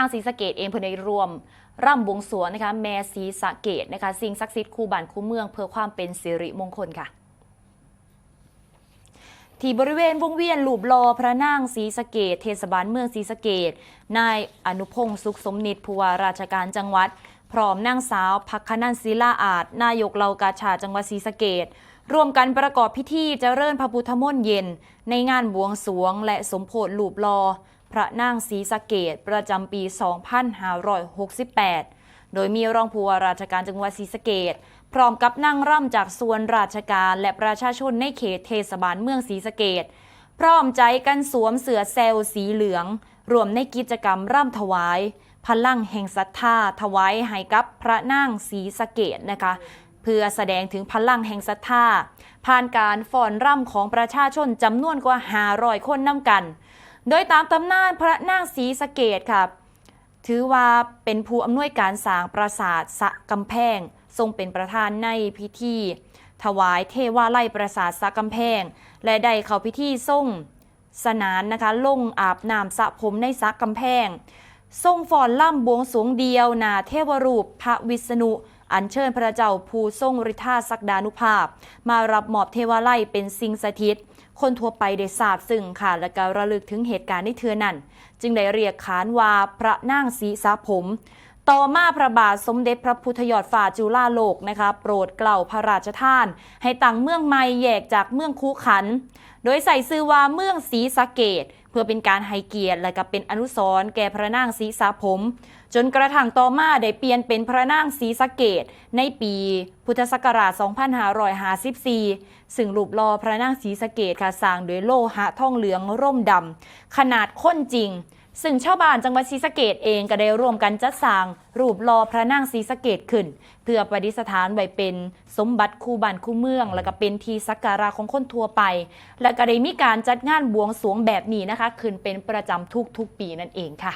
างศรีสะเกดเองเพื่อได้รวม ร่ำบวงสรวงนะคะแม่ศรีสะเกดนะคะสิ่งศักดิ์สิทธิ์คู่บ้านคู่เมือง เพื่อความเป็นสิริมงคลค่ะที่บริเวณวงเวียนหลูบลอพระนางศรีสะเกดเทศบาลเมืองศรีสะเกดนายอนุพงศ์สุขสมนิตผู้ว่าราชการจังหวัด พร้อมนางสาวพักคนันศิลาอาจ นายกเหล่ากาชาจังหวัดศรีสะเกดร่วมกันประกอบพิธีเจริญพระพุทธมนต์เย็น ในงานบวงสรวงและสมโพธิหลูบลอ พระนางศรีสะเกดประจำปี 2568 โดยมีรองผู้ว่าราชการจังหวัดศรีสะเกดพร้อมกับนั่งร่ำจากส่วนราชการและประชาชนในเขตเทศบาลเมืองศรีสะเกดพร้อมใจกันสวมเสื้อเซลสีเหลือง รวมในกิจกรรมร่ำถวาย พลังแห่งศรัทธาถวายให้กับพระนางศรีสะเกดนะคะเพื่อแสดงถึงพลังแห่งศรัทธาผ่านการฟ้อนร่ำของประชาชนจำนวนกว่า500คนนำกัน โดยตามตำนานพระนางศรีสะเกดค่ะ ถือว่าเป็นผู้อำนวยการสร้างปราสาทสะกำแพง ทรงเป็นประธานในพิธี ถวายเทวาไล่ปราสาทสะกำแพง และได้เข้าพิธีทรงสนานนะคะลงอาบน้ำสระผมในสะกำแพง ทรงฟอนล่ำบวงสวงเดียวนาเทวรูปพระวิษณุ อัญเชิญพระเจ้าภูทรงฤทธาศักดานุภาพ มารับมอบเทวาไลเป็นสิ่งสถิต คนทั่วไปได้ทราบซึ่งค่ะและก็ระลึกถึงเหตุการณ์ในเทือนั้น จึงได้เรียกขานว่าพระนางศรีสาผม ต่อมาพระบาทสมเด็จพระพุทธยอดฝ่าจุฬาโลกนะคะโปรดเกล่าวพระราชทาน ให้ตั้งเมืองใหม่แยกจากเมืองคูขัน โดยใส่ชื่อว่าเมืองศรีสะเกดเพื่อเป็นการให้เกียรติและก็เป็นอนุสรณ์แก่พระนางศรีสาผม จนกระทั่งต่อมาได้เปลี่ยนเป็นพระนางศรีสะเกดในปีพุทธศักราช 2554 ซึ่งรูปหล่อพระนางศรีสะเกดค่ะสร้างโดยโลหะทองเหลืองร่มดำขนาดข้นจริง ซึ่งชาวบ้านจังหวัดศรีสะเกดเองก็ได้ร่วมกันจัดสร้าง รูปหล่อพระนางศรีสะเกดขึ้น เพื่อประดิษฐานไว้เป็นสมบัติคู่บ้านคู่เมือง และก็เป็นที่สักการะของคนทั่วไป และก็ได้มีการจัดงานบวงสรวงแบบนี้นะคะขึ้นเป็นประจำทุกๆปีนั่นเองค่ะ